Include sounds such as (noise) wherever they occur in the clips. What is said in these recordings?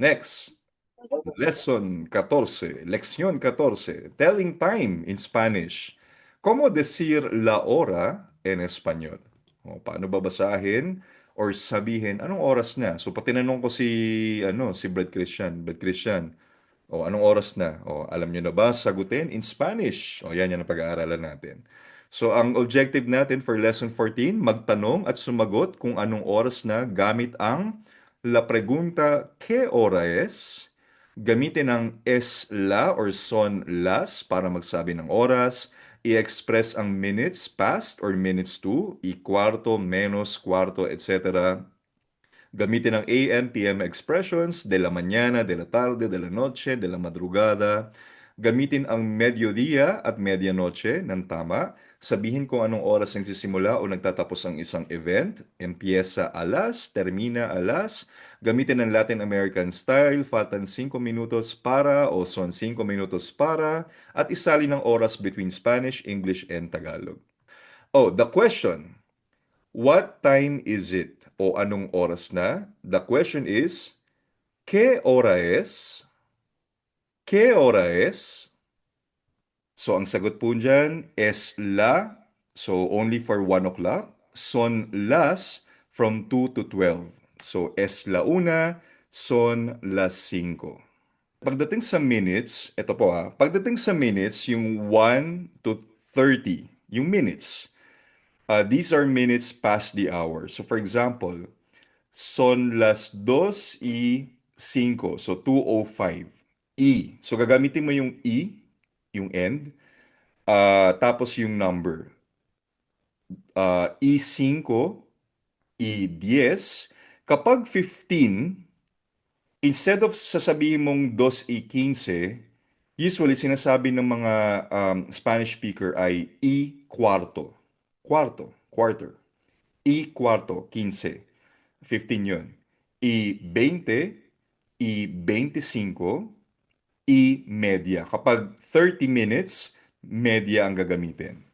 Next, lesson 14, lección 14, telling time in Spanish. ¿Cómo decir la hora en español? O, paano babasahin or sabihin anong oras na? So pati tinanong ko si ano, si Brad Christian, Brad Christian. O anong oras na? O alam niyo na ba sagutin in Spanish? O yan yan ang pag-aaralan natin. So ang objective natin for lesson 14, magtanong at sumagot kung anong oras na gamit ang la pregunta ¿qué hora es? Gamitin ang es la or son las para magsabi ng oras i-express ang minutes past or minutes to, i-kwarto, menos, kwarto, etc. Gamitin ang AM, PM expressions, de la mañana, de la tarde, de la noche, de la madrugada. Gamitin ang mediodía at medianoche ng tama. Sabihin kung anong oras nagsisimula o nagtatapos ang isang event. Empieza alas, termina alas. Gamitin ang Latin American style, faltan 5 minutos para o son 5 minutos para at isali ng oras between Spanish, English, and Tagalog. Oh, the question, what time is it? O anong oras na? The question is, ¿qué hora es? ¿Qué hora es? So, ang sagot po dyan, es la, so only for 1 o'clock. Son las, from 2 to 12. So, es la una, son las 5. Pagdating sa minutes, ito po ah, pagdating sa minutes, yung 1 to 30, yung minutes, uh, these are minutes past the hour. So, for example, son las 2 y 5, so 2.05. E. So, gagamitin mo yung E, yung end. Uh, tapos yung number. Uh, E5, E10. Kapag 15, instead of sasabihin mong 2 E15, usually sinasabi ng mga um, Spanish speaker ay E cuarto. Cuarto, quarter. E cuarto, 15. 15 yun. E 20, E 25, E media. Kapag 30 minutes, media ang gagamitin.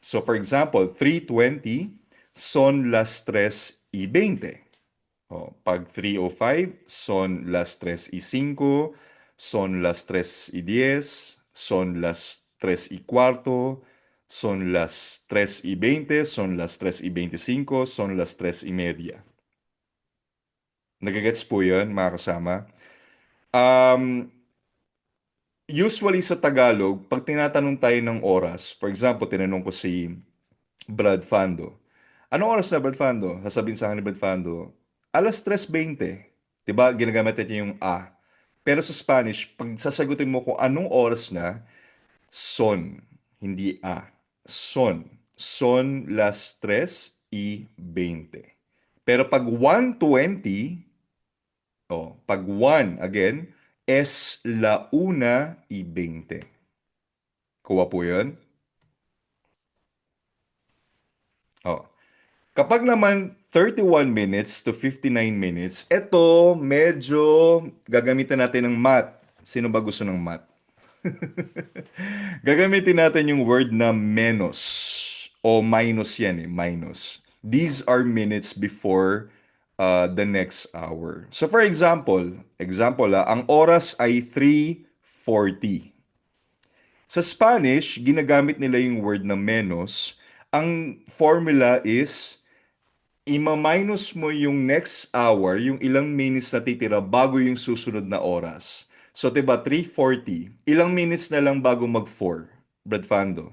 So for example, 3.20, son las 3 y 20. O, pag 3.05, son las 3 y 5, son las 3 y 10, son las 3 y cuarto, son las 3 y 20, son las 3 y 25, son las 3 y media. Nagagets po yun, mga kasama? Um, usually sa Tagalog, pag tinatanong tayo ng oras, for example, tinanong ko si Brad Fando, anong oras na Brad Fando? Sasabihin sa akin ni Brad Fando, alas 3.20. Diba? Ginagamit niya yung a. Pero sa Spanish, pag sasagutin mo kung anong oras na, son, hindi a. Son. Son las 3 y 20. Pero pag 1.20, Oh, pag 1, again, es la una y 20. Kuha po yun? Oh. Kapag naman 31 minutes to 59 minutes, ito medyo gagamitin natin ng math. Sino ba gusto ng math? (laughs) gagamitin natin yung word na menos o minus yan eh, minus. These are minutes before uh, the next hour. So for example, example ah, ang oras ay 3.40. Sa Spanish, ginagamit nila yung word na menos. Ang formula is, ima-minus mo yung next hour, yung ilang minutes na titira bago yung susunod na oras. So, diba, 3.40, ilang minutes na lang bago mag-4, Brad Fando?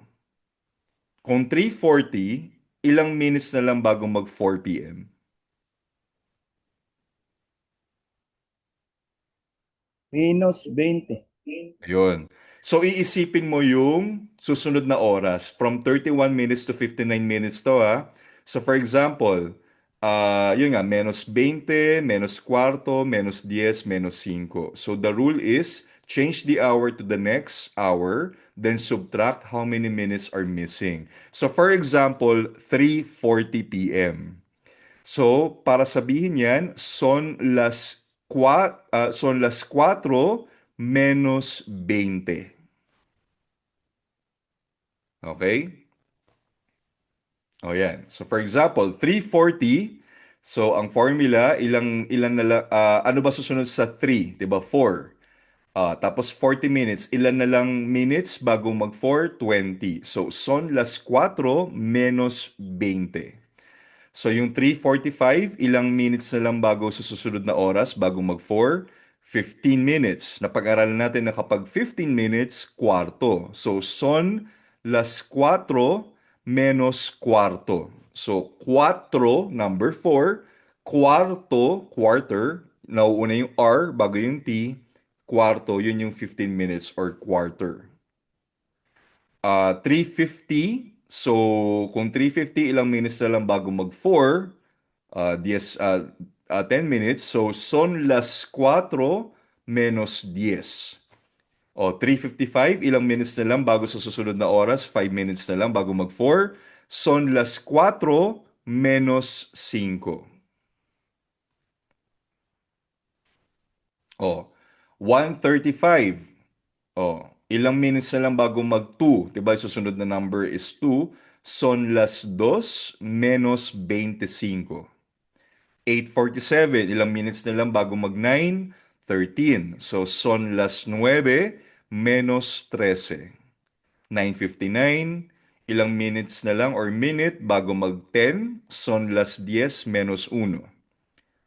Kung 3.40, ilang minutes na lang bago mag-4 p.m.? Minus 20. Ayun. So, iisipin mo yung susunod na oras. From 31 minutes to 59 minutes to, ha? So, for example, uh, yun nga, menos 20, menos kwarto, menos 10, menos 5. So, the rule is, change the hour to the next hour, then subtract how many minutes are missing. So, for example, 3.40 p.m. So, para sabihin yan, son las uh, son las 4 menos 20. Okay? O yan. So for example, 3.40, So, ang formula, ilang, ilan na ah, ano ba susunod sa 3? 'Di ba? 4. Ah, tapos 40 minutes, ilan na lang minutes bago mag 4? 20. So, son las 4 menos 20. So yung 3:45, ilang minutes na lang bago sa susunod na oras bago mag-4? 15 minutes. Napag-aralan natin na kapag 15 minutes, kwarto. So son las 4 menos kwarto. So 4, number 4, kwarto, quarter, nauuna yung R bago yung T, kwarto, yun yung 15 minutes or quarter. Ah, 350. So, kung 350, ilang minutes na lang bago mag-4, uh, 10, ah, ah, 10 minutes. So, son las 4 menos 10. O, 355, ilang minutes na lang bago sa susunod na oras, 5 minutes na lang bago mag-4. Son las 4 menos 5. O, 135. O, ilang minutes na lang bago mag-2. Diba, yung susunod na number is 2. Son las 2 menos 25. 8.47, ilang minutes na lang bago mag-9? 13. So, son las 9 menos 13. 9.59, ilang minutes na lang or minute bago mag-10? Son las 10 menos 1.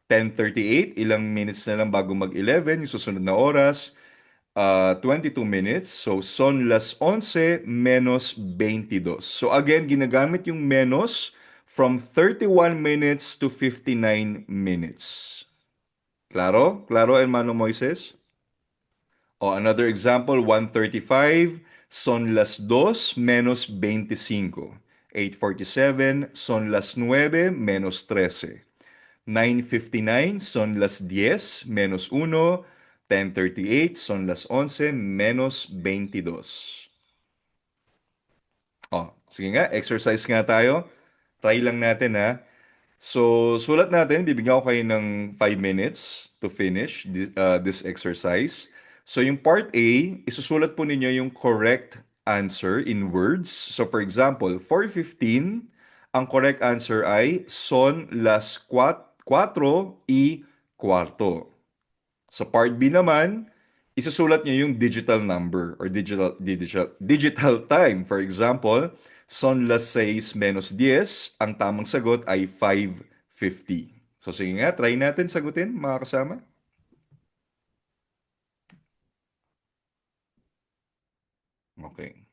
10.38, ilang minutes na lang bago mag-11, yung susunod na oras? Uh, 22 minutes. So, son las 11 menos 22. So, again, ginagamit yung menos from 31 minutes to 59 minutes. Claro? Claro, hermano Moises? O, another example, 135, son las 2 menos 25. 847, son las 9 menos 13. 959, son las 10 menos 1. 10.38, son las 11 menos 22. Oh, sige nga, exercise nga tayo. Try lang natin ha. So, sulat natin, bibigyan ko kayo ng 5 minutes to finish this, uh, this exercise. So, yung part A, isusulat po ninyo yung correct answer in words. So, for example, for 15, ang correct answer ay son las 4 y cuarto. Sa part B naman, isusulat niyo yung digital number or digital digital digital time. For example, son las 6 menos 10, ang tamang sagot ay 5.50. So sige nga, try natin sagutin mga kasama. Okay.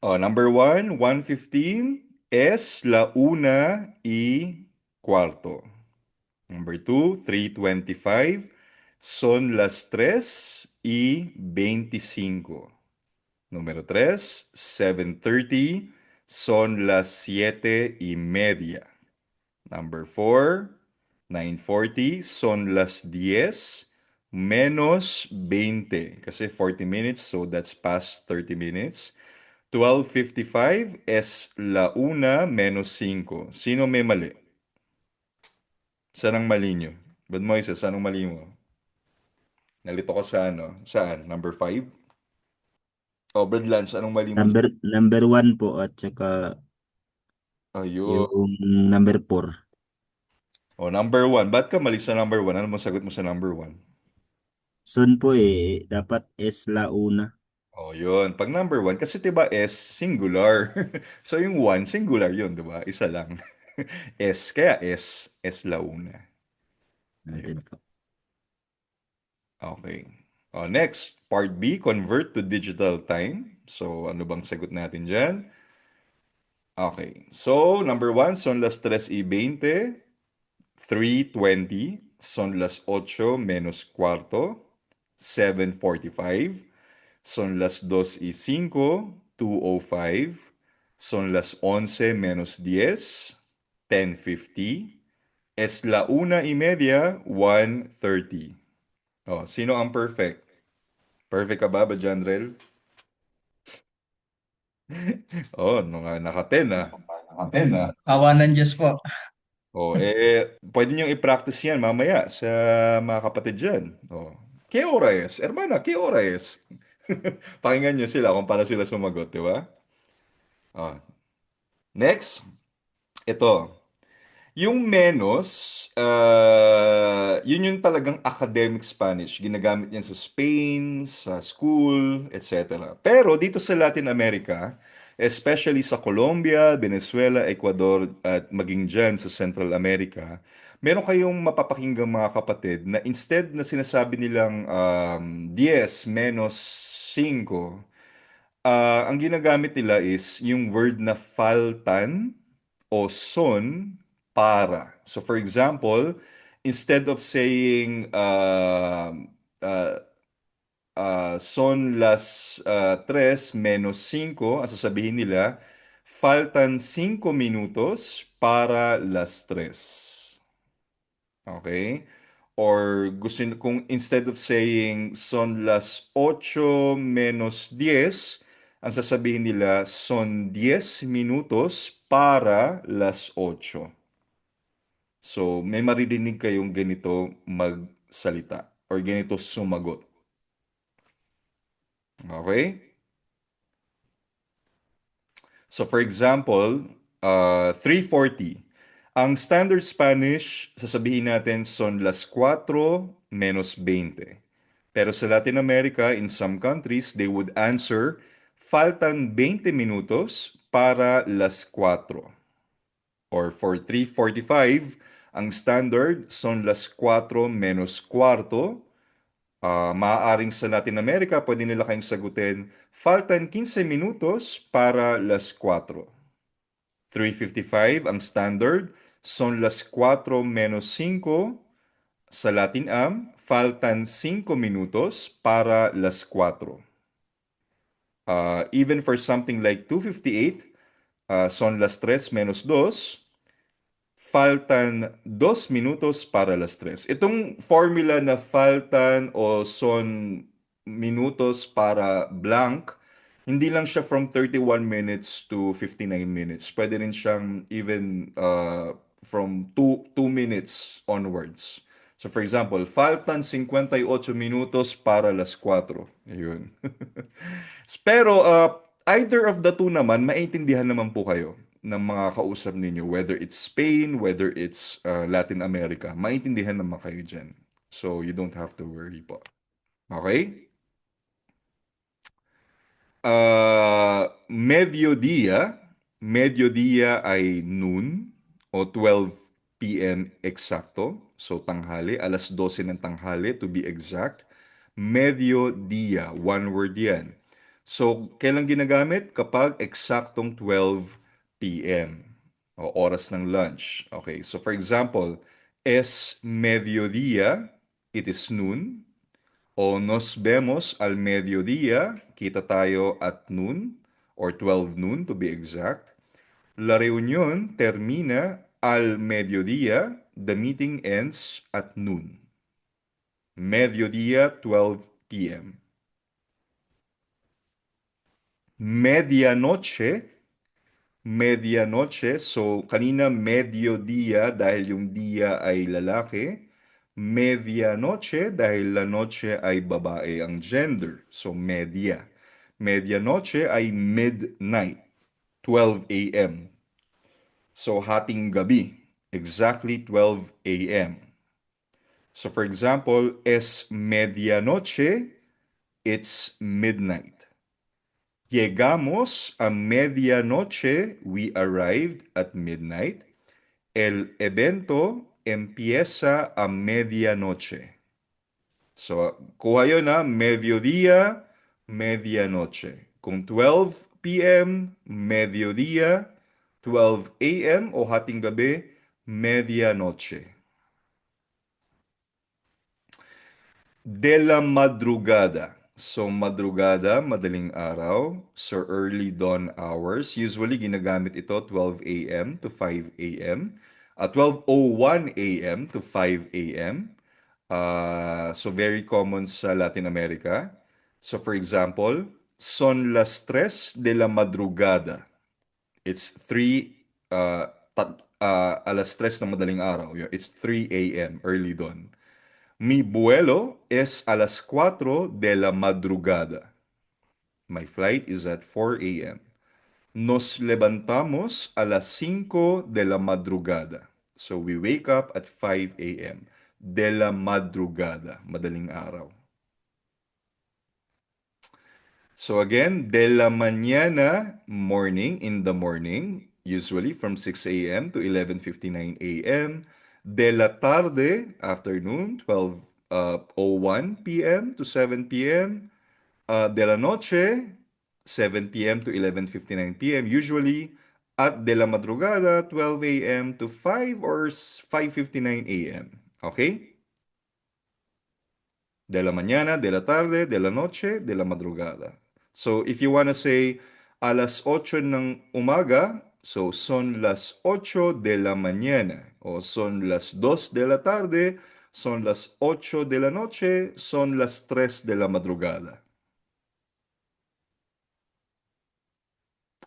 Oh, number 1, 1.15 es la una y cuarto. Number 2, 3.25 son las 3 y 25. Número 3, 7.30 son las 7 y media. Number 4, 9.40 son las 10 menos 20. Kasi 40 minutes, so that's past 30 minutes. 12.55 es la una menos 5. Sino may mali? Saan ang mali nyo? Bad Moises, saan ang mali mo? Nalito ka sa ano? Saan? Number 5? Oh, Brad Lance, anong mali mo? Number number 1 po at saka Ayun. yung number 4. Oh, number 1. Ba't ka mali sa number 1? Ano mo sagot mo sa number 1? Soon po eh, dapat es la una. Oh, yun. Pag number 1, kasi 'di ba S singular. (laughs) so yung 1 singular 'yun, 'di ba? Isa lang. (laughs) S kaya S, S la una. Noted po. Okay. Oh, next, part B, convert to digital time. So, ano bang sagot natin dyan? Okay. So, number 1, son las 3 y 20. 3.20. Son las 8 menos cuarto. 7.45. Son las 2 y 5. 2.05. Son las 11 menos 10. 10.50. Es la una y media. 1.30. Oh, sino ang perfect? Perfect ka ba, Bajandrel? (laughs) oh, no, nga, naka-10 ah. Naka-10 ah. Awa ng Diyos po. Oh, eh, pwede niyong i-practice yan mamaya sa mga kapatid dyan. Oh. ¿Qué hora es? Hermana, ¿qué hora es? (laughs) Pakinggan niyo sila kung paano sila sumagot, di ba? Oh. Next, ito. Yung menos, ah, yun yung talagang academic Spanish. Ginagamit yan sa Spain, sa school, etc. Pero dito sa Latin America, especially sa Colombia, Venezuela, Ecuador, at maging dyan sa Central America, meron kayong mapapakinggang mga kapatid na instead na sinasabi nilang um, 10 menos 5, ah, ang ginagamit nila is yung word na faltan o son para. So for example, instead of saying um, uh, uh, son las uh, 3 menos 5, ang sasabihin nila, faltan 5 minutos para las 3. Okay? Or gusto kung instead of saying son las 8 menos 10, ang sasabihin nila son 10 minutos para las 8. So, may maririnig kayong ganito magsalita or ganito sumagot. Okay? So, for example, uh, 340. Ang standard Spanish, sasabihin natin son las 4 menos 20. Pero sa Latin America, in some countries, they would answer faltan 20 minutos para las 4. Or for 345, ang standard son las 4 menos cuarto. Ah, maaaring sa Latin America, pwede nila kayong sagutin, faltan 15 minutos para las 4. 355, ang standard, son las 4 menos 5. Sa Latin Am, faltan 5 minutos para las 4. Uh, even for something like 258, uh, son las 3 menos 2, faltan 2 minutos para las 3. Itong formula na faltan o son minutos para blank, hindi lang siya from 31 minutes to 59 minutes. Pwede rin siyang even uh, from 2, 2 minutes onwards. So for example, faltan 58 minutos para las 4. Ayun. (laughs) Pero uh, either of the two naman, maintindihan naman po kayo ng mga kausap ninyo, whether it's Spain, whether it's uh, Latin America, maintindihan naman kayo dyan. So you don't have to worry po. Okay? Uh, mediodía, mediodía ay noon o 12 p.m. eksakto. So tanghali, alas 12 ng tanghali to be exact. Mediodía, one word yan. So, kailan ginagamit? Kapag eksaktong 12 p.m. o oras ng lunch. Okay, so for example, es mediodía, it is noon. O nos vemos al mediodía, kita tayo at noon, or 12 noon to be exact. La reunión termina al mediodía, the meeting ends at noon. Mediodía, 12 p.m. Medianoche, medianoche, so kanina mediodía dahil yung dia ay lalaki, medianoche dahil la noche ay babae ang gender, so media. Medianoche ay midnight, 12 a.m. So hating gabi, exactly 12 a.m. So for example, es medianoche, it's midnight. Llegamos a medianoche, we arrived at midnight. El evento empieza a medianoche. So, kuha yun na, mediodía, medianoche. Kung 12 p.m., mediodía, 12 a.m. o hating medianoche. De la madrugada. So, madrugada, madaling araw. So, early dawn hours. Usually, ginagamit ito 12 a.m. to 5 a.m. Uh, 12.01 a.m. to 5 a.m. Uh, so, very common sa Latin America. So, for example, son las tres de la madrugada. It's 3, uh, tat, uh, alas 3 ng madaling araw. It's 3 a.m. early dawn. Mi vuelo es a las 4 de la madrugada. My flight is at 4 a.m. Nos levantamos a las 5 de la madrugada. So we wake up at 5 a.m. De la madrugada, madaling araw. So again, de la mañana, morning, in the morning, usually from 6 a.m. to 11.59 a.m. De la tarde, afternoon, 12.01 p.m. to 7 p.m. Uh, de la noche, 7 p.m. to 11.59 p.m. usually. At de la madrugada, 12 a.m. to 5 or 5.59 a.m. Okay? De la mañana, de la tarde, de la noche, de la madrugada. So if you want to say alas 8 ng umaga, so son las 8 de la mañana o son las 2 de la tarde, son las 8 de la noche, son las 3 de la madrugada.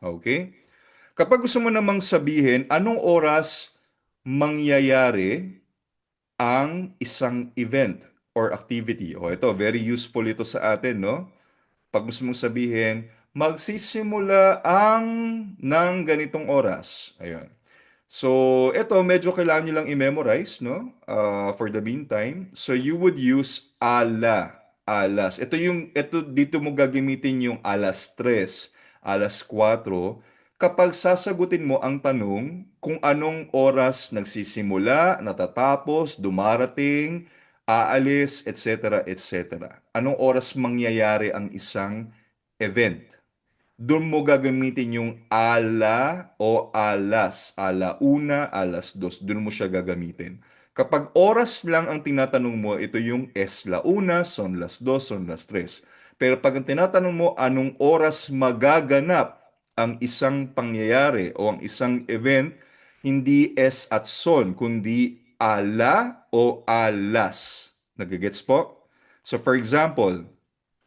Okay? Kapag gusto mo namang sabihin anong oras mangyayari ang isang event or activity. O ito, very useful ito sa atin, no? Pag gusto mong sabihin, magsisimula ang ng ganitong oras. Ayun. So, ito medyo kailangan nyo lang i-memorize, no? Uh, for the meantime. So, you would use ala, alas. Ito yung, ito dito mo gagamitin yung alas 3, alas 4, kapag sasagutin mo ang tanong kung anong oras nagsisimula, natatapos, dumarating, aalis, etc., etc. Anong oras mangyayari ang isang event? Doon mo gagamitin yung ala o alas, ala una, alas dos. Doon mo siya gagamitin. Kapag oras lang ang tinatanong mo, ito yung es la una, son las dos, son las tres. Pero pag ang tinatanong mo anong oras magaganap ang isang pangyayari o ang isang event, hindi es at son, kundi ala o alas. Nagigets po? So for example,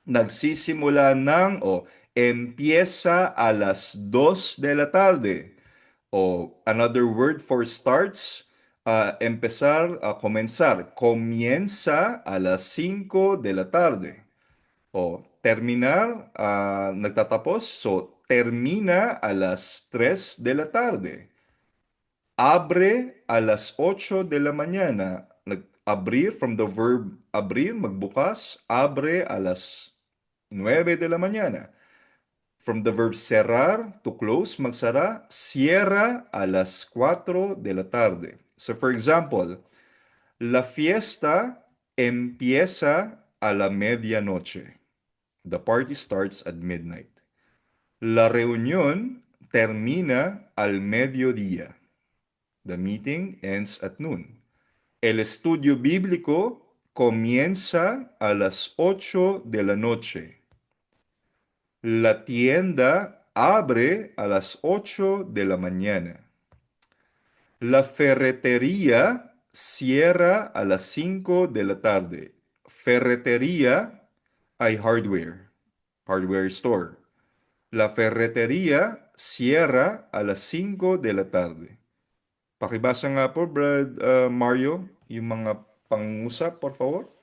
nagsisimula ng o empieza a las 2 de la tarde. O another word for starts, uh, empezar, uh, comenzar. Comienza a las 5 de la tarde. O terminar, uh, nagtatapos. So termina a las 3 de la tarde. Abre a las 8 de la mañana. Nag-abrir from the verb abrir, magbukas. Abre a las 9 de la mañana. From the verb cerrar, to close, magsara. Cierra a las 4 de la tarde. So for example, la fiesta empieza a la medianoche. The party starts at midnight. La reunión termina al mediodía. The meeting ends at noon. El estudio bíblico comienza a las 8 de la noche. La tienda abre a las 8 de la mañana. La ferretería cierra a las 5 de la tarde. Ferretería hay hardware, hardware store. La ferretería cierra a las 5 de la tarde. Pakibasa nga po, Brad uh, Mario, yung mga pangusap, por favor.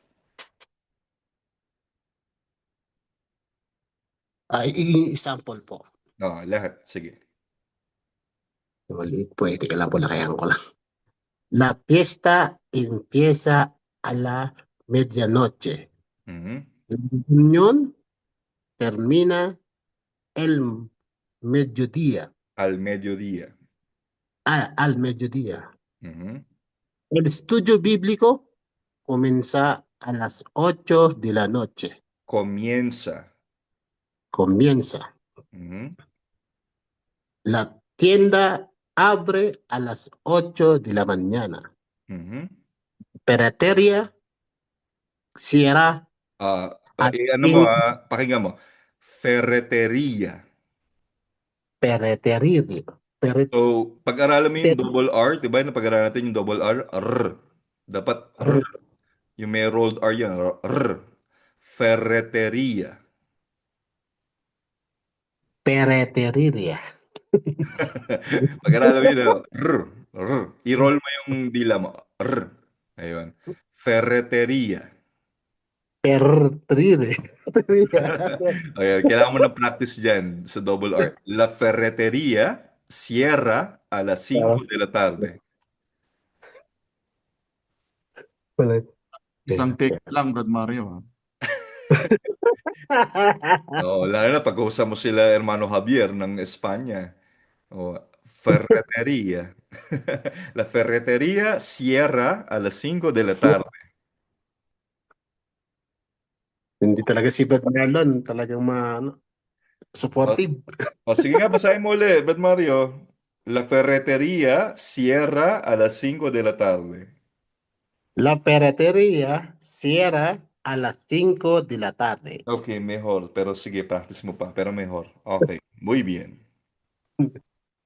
Ay, i-sample po. Ah, lahat. Sige. Maliit po, eh. Teka lang po, nakayan ko lang. La fiesta empieza a la medianoche. Mhm. La reunión termina el mediodía. Al mediodía. Ah, al mediodía. Mhm. El estudio bíblico comienza a las 8 de la noche. Comienza. Comienza. La tienda abre a las 8 de la mañana. Mhm. Ferretería cierra Ah, At eh, ano mo, in- ah, pakinggan mo. Ferreteria. ferretería. Ferret- So, pag-aralan mo yung double R, di ba? Napag-aralan natin yung double R, R. Dapat R. Yung may rolled R yan, R. R. Ferreteria. Ferretería. (laughs) Pag-aralan mo yun, ano, R. R. I-roll mo yung dila mo. R. Ayun. Ferreteria. Ferretería. (laughs) Ayun, kailangan mo ng practice dyan sa double R. La ferretería cierra a las 5 de la tarde. Wala. Isang take lang, Brad Mario. ah. (laughs) Oo, lalo na pag usap mo sila Hermano Javier ng Espanya. O, ferreteria. (laughs) La ferreteria cierra a las 5 de la tarde. Hindi talaga si Brad Marlon, talagang ma, ano, supportive. O sige nga, basahin mo ulit, Brad Mario. La ferreteria cierra a las 5 de la tarde. La ferretería cierra a las 5 de la tarde. Okay, mejor. Pero sige, practice mo pa. Pero mejor. Okay, muy bien.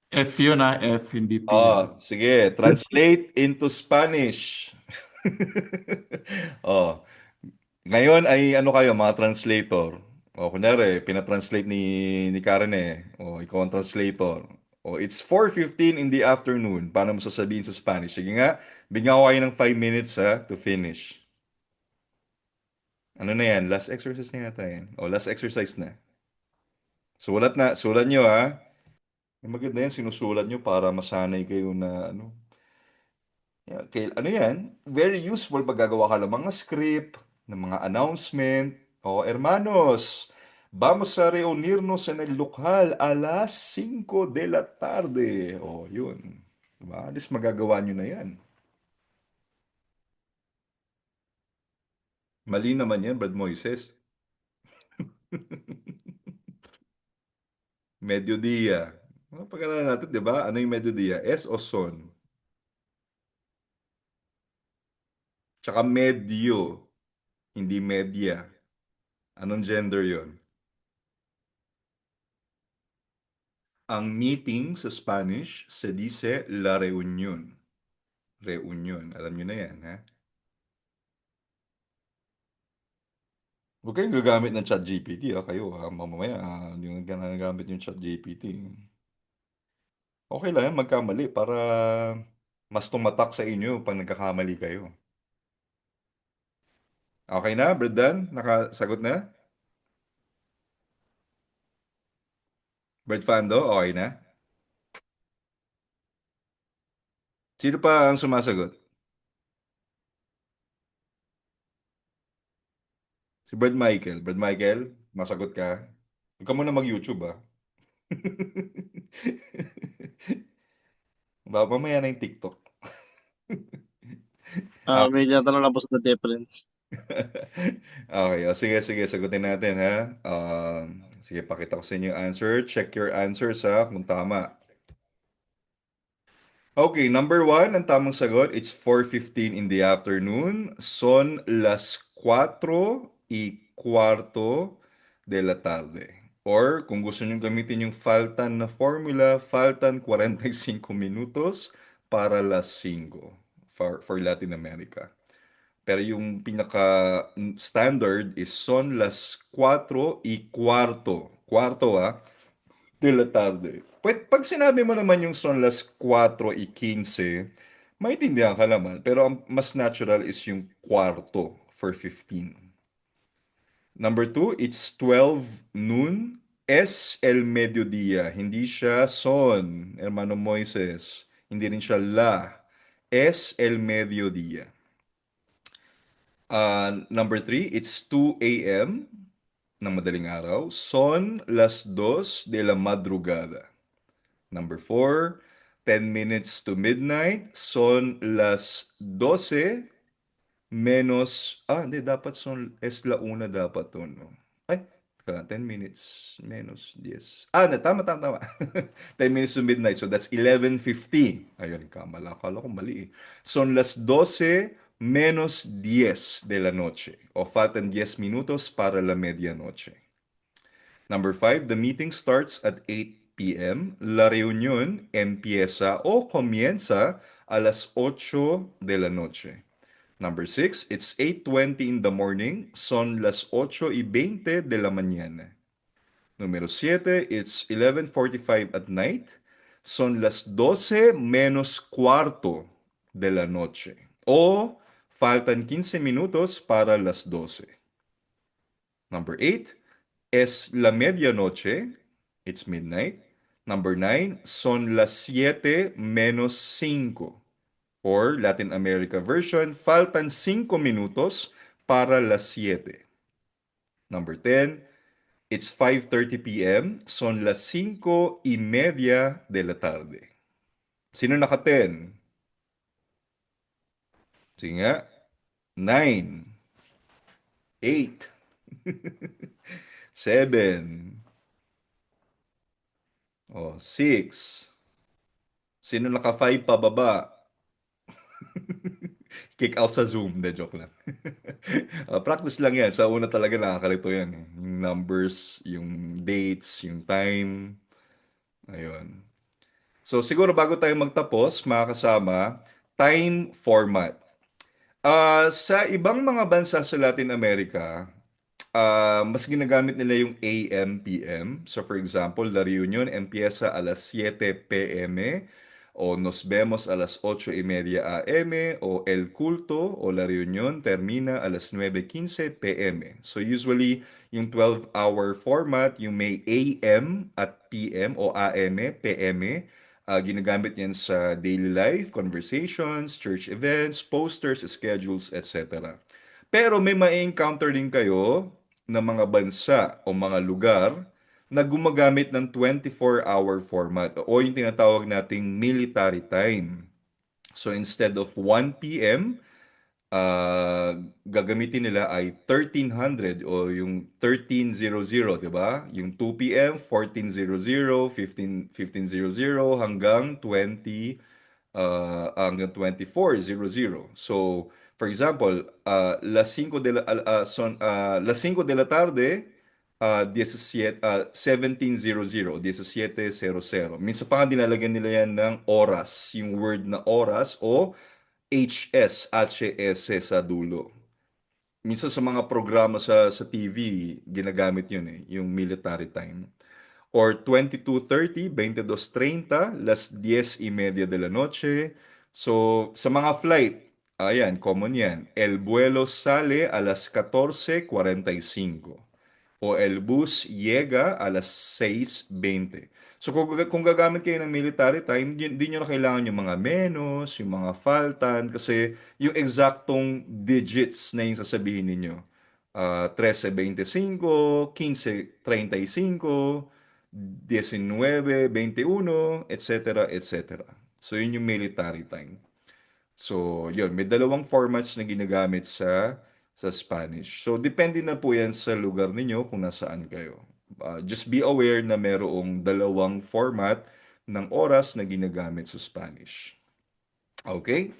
F yun ah, F, hindi P. Oh, sige, translate into Spanish. (laughs) oh. Ngayon ay ano kayo, mga translator. O kunyari, pinatranslate ni ni Karen eh. O ikaw ang translator. O it's 4:15 in the afternoon. Paano mo sasabihin sa Spanish? Sige nga, bigyan ko kayo ng 5 minutes ha to finish. Ano na yan? Last exercise na yata yan. O last exercise na. Sulat na, sulat nyo ha. Maganda yan, sinusulat nyo para masanay kayo na ano. Yeah, kay, ano yan? Very useful pag gagawa ka ng mga script, ng mga announcement. O, hermanos, vamos a reunirnos en el local a las 5 de la tarde. O, yun. Diba? At least magagawa nyo na yan. Mali naman yan, Brad Moises. (laughs) Mediodía. Ano pag-aralan natin, di ba? Ano yung mediodía? S o son? Tsaka medio. Hindi media. Anong gender yon? Ang meeting sa Spanish se dice la reunión. Reunión. Alam nyo na yan, ha? Huwag kayong gagamit ng chat GPT, ha? Kayo, ha? Mamamaya, ah, hindi nyo ginagamit yung chat GPT. Okay lang yan, magkamali para mas tumatak sa inyo pag nagkakamali kayo. Okay na, Bredan? Nakasagot na? Brad Fando, okay na? Sino pa ang sumasagot? Si Brad Michael. Brad Michael, masagot ka? Huwag ka muna mag-YouTube, ah. (laughs) Ba, mamaya na yung TikTok. Ah, may tinatanong lang po sa difference. (laughs) Okay, o sige, sige, sagutin natin ha. Um, sige, pakita ko sa inyo yung answer. Check your answers ha, kung tama. Okay, number one, ang tamang sagot, it's 4.15 in the afternoon. Son las 4 y cuarto de la tarde. Or, kung gusto nyo gamitin yung faltan na formula, faltan 45 minutos para las 5 for, for Latin America. Pero yung pinaka standard is son las 4 y cuarto. Cuarto ah, de la tarde. Pwede, pag sinabi mo naman yung son las 4 y 15, maintindihan ka naman. Pero ang mas natural is yung cuarto for 15. Number 2, it's 12 noon. Es el mediodía. Hindi siya son, hermano Moises. Hindi rin siya la. Es el mediodía. Uh, number three, it's 2 a.m. ng madaling araw. Son las dos de la madrugada. Number four, 10 minutes to midnight. Son las 12 menos... Ah, hindi, dapat son... Es la una dapat to, no? Ay, teka lang, 10 minutes menos 10. Ah, na, tama, tama, tama. (laughs) 10 minutes to midnight. So that's 11.50. Ayun, kamala. Akala ko mali eh. Son las 12 menos 10 de la noche o faltan 10 minutos para la medianoche. Number 5, the meeting starts at 8 p.m. La reunión empieza o comienza a las 8 de la noche. Number 6, it's 8.20 in the morning. Son las 8 y 20 de la mañana. Número 7, it's 11.45 at night. Son las 12 menos cuarto de la noche. O faltan 15 minutos para las 12. Number 8, es la medianoche. It's midnight. Number 9, son las 7 menos 5. Or Latin America version, faltan 5 minutos para las 7. Number 10, it's 5.30 p.m. Son las 5 y media de la tarde. Sino naka-10? Sige nga. 9, 8, 7, oh, 6. Sino naka-5 pababa? (laughs) Kick out sa Zoom. De, joke lang. Ah, (laughs) practice lang yan. Sa una talaga nakakalito yan. eh. Yung numbers, yung dates, yung time. Ayun. So siguro bago tayo magtapos, mga kasama, time format. Ah, sa ibang mga bansa sa Latin America, ah, mas ginagamit nila yung AM, PM. So for example, La Reunion empieza a las 7 PM o Nos vemos a las 8 y media AM o El Culto o La Reunion termina a las 9.15 PM. So usually, yung 12-hour format, yung may AM at PM o AM, PM, ah, ginagamit yan sa daily life, conversations, church events, posters, schedules, etc. Pero may ma-encounter din kayo ng mga bansa o mga lugar na gumagamit ng 24-hour format o yung tinatawag nating military time. So instead of 1 p.m., ah, gagamitin nila ay 1300 o yung 1300, di ba? Yung 2 p.m., 1400, 15, 1500 hanggang 20 ah, hanggang 2400. So, for example, ah, las 5 de la ah, son ah, las 5 de la tarde 17 ah, 1700 o 1700. Minsan pa nga nilalagyan nila yan ng oras, yung word na oras o HS, HS sa dulo. Minsan sa mga programa sa sa TV, ginagamit yun eh, yung military time. Or 22.30, 22.30, las 10 y media de la noche. So, sa mga flight, ayan, common yan. El vuelo sale a las 14.45 o el bus llega a las 6.20. So kung, kung gagamit kayo ng military time, di, di nyo na kailangan yung mga menos, yung mga faltan, kasi yung exactong digits na yung sasabihin ninyo. Ah, 13.25, 15.35, 19.21, etc., etc. So yun yung military time. So, yun, may dalawang formats na ginagamit sa sa Spanish. So, depende na po yan sa lugar ninyo kung nasaan kayo. Uh, just be aware na merong dalawang format ng oras na ginagamit sa Spanish. Okay?